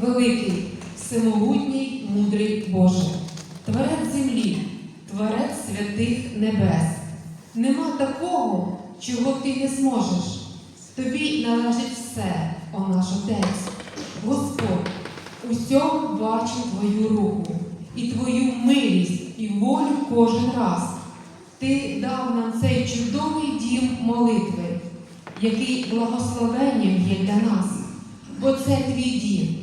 великий, всемогутній, мудрий Боже, творець землі, творець святих небес. Нема такого, чого ти не зможеш. Тобі належить все, о наш Отець. Господь, усьому бачу Твою руку і Твою милість і волю кожен раз. Ти дав нам цей чудовий дім молитви, який благословенням є для нас. Бо це твій дім,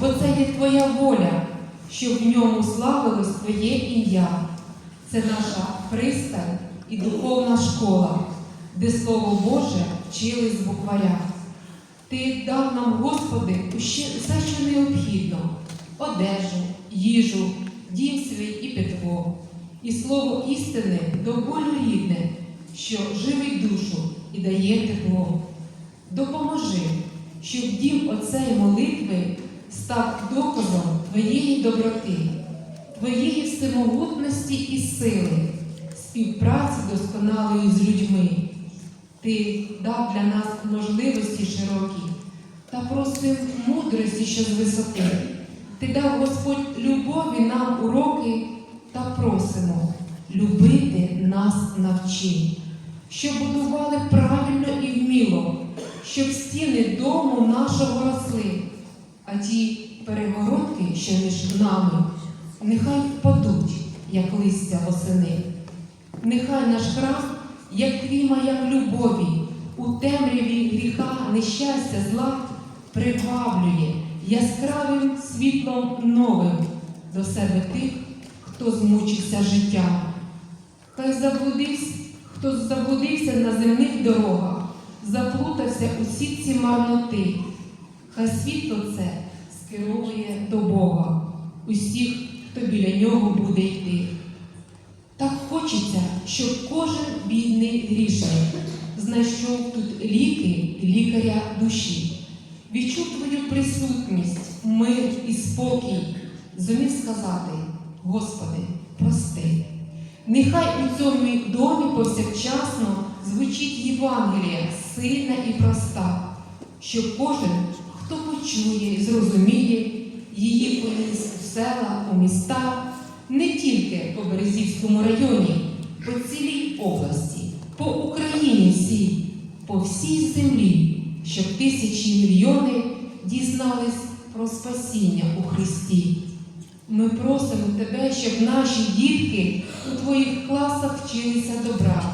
бо це є Твоя воля, щоб в ньому славилось Твоє ім'я. Це наша пристань і духовна школа, де Слово Боже вчили з букваря. Ти дав нам, Господи, все, що необхідно: одежу, їжу, дім свій і питво, і слово істини до болю рідне, що живить душу і дає тепло. Допоможи, щоб дім оцей молитви став доказом Твоєї доброти, Твоєї всемогутності і сили, співпраці досконалої з людьми. Ти дав для нас можливості широкі та просив мудрості, що з висоти. Ти дав Господь любові нам уроки та просимо любити нас навчи, щоб будували правильно і вміло, щоб стіни дому нашого росли, а ті перегородки, що між нами, нехай впадуть, як листя восени. Нехай наш храм, як твій маяк любові, у темряві гріха, нещастя, зла, приваблює яскравим світлом новим до себе тих, хто змучився життям. Хай заблудився, хто заблудився на земних дорогах, заплутався у сітці марноти. Хай світло це скеровує до Бога, усіх, хто біля нього буде йти. Так хочеться, щоб кожен бідний грішник знайшов тут ліки лікаря душі, відчув твою присутність, мир і спокій, зумів сказати, Господи, прости. Нехай у цьому домі повсякчасно звучить Євангелія, сильна і проста, щоб кожен, хто почує зрозуміє, її поніс у села, у міста, не тільки по Березівському районі, по цілій області, по Україні всій, по всій землі, щоб тисячі мільйони дізнались про спасіння у Христі. Ми просимо тебе, щоб наші дітки у твоїх класах вчилися добра,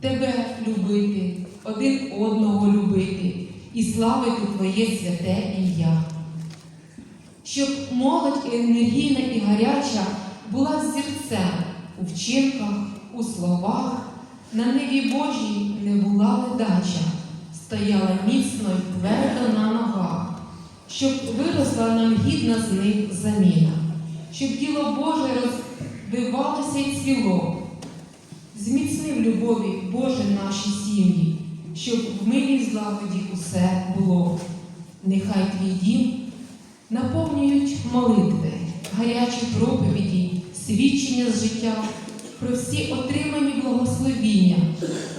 тебе любити, один одного любити і славити Твоє святе ім'я. Щоб молодь енергійна і гаряча була зірцем у вчинках, у словах, на небі Божій не була ледача, стояла міцно й твердо на ногах, щоб виросла нам гідна з них заміна, щоб діло Боже розвивалося й цвіло. Зміцнив любові Боже наші сім'ї, щоб в милій злагоді усе було. Нехай твій дім наповнюють молитви, гарячі проповіді, свідчення з життя, про всі отримані благословіння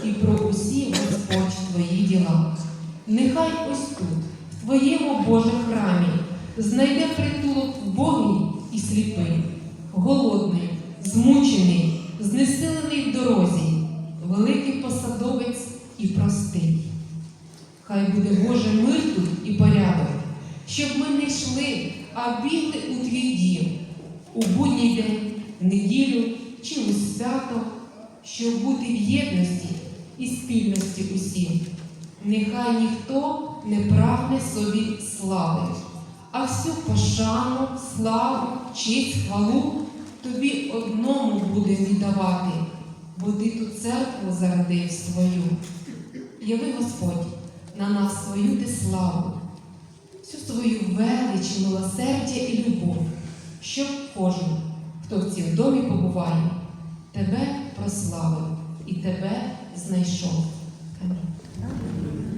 і про усі Господь твої діла. Нехай ось тут, в твоєму Боже храмі, знайде притулок Богий і сліпий, голодний, змучений, знесилений в дорозі, великий посадовець і простий. Хай буде Боже мир тут і порядок, щоб ми не йшли, а бігли у твій дім у будній день, в неділю чи у свято, щоб бути в єдності і спільності усім. Нехай ніхто не прагне собі слави, а всю пошану, славу, честь, хвалу тобі одному буде віддавати, бо ти ту церкву зародив свою. Яви, Господь, на нас свою ти славу, всю свою велич, милосердя і любов, щоб кожен, хто в цій домі побуває, тебе прославив і тебе знайшов. Амінь.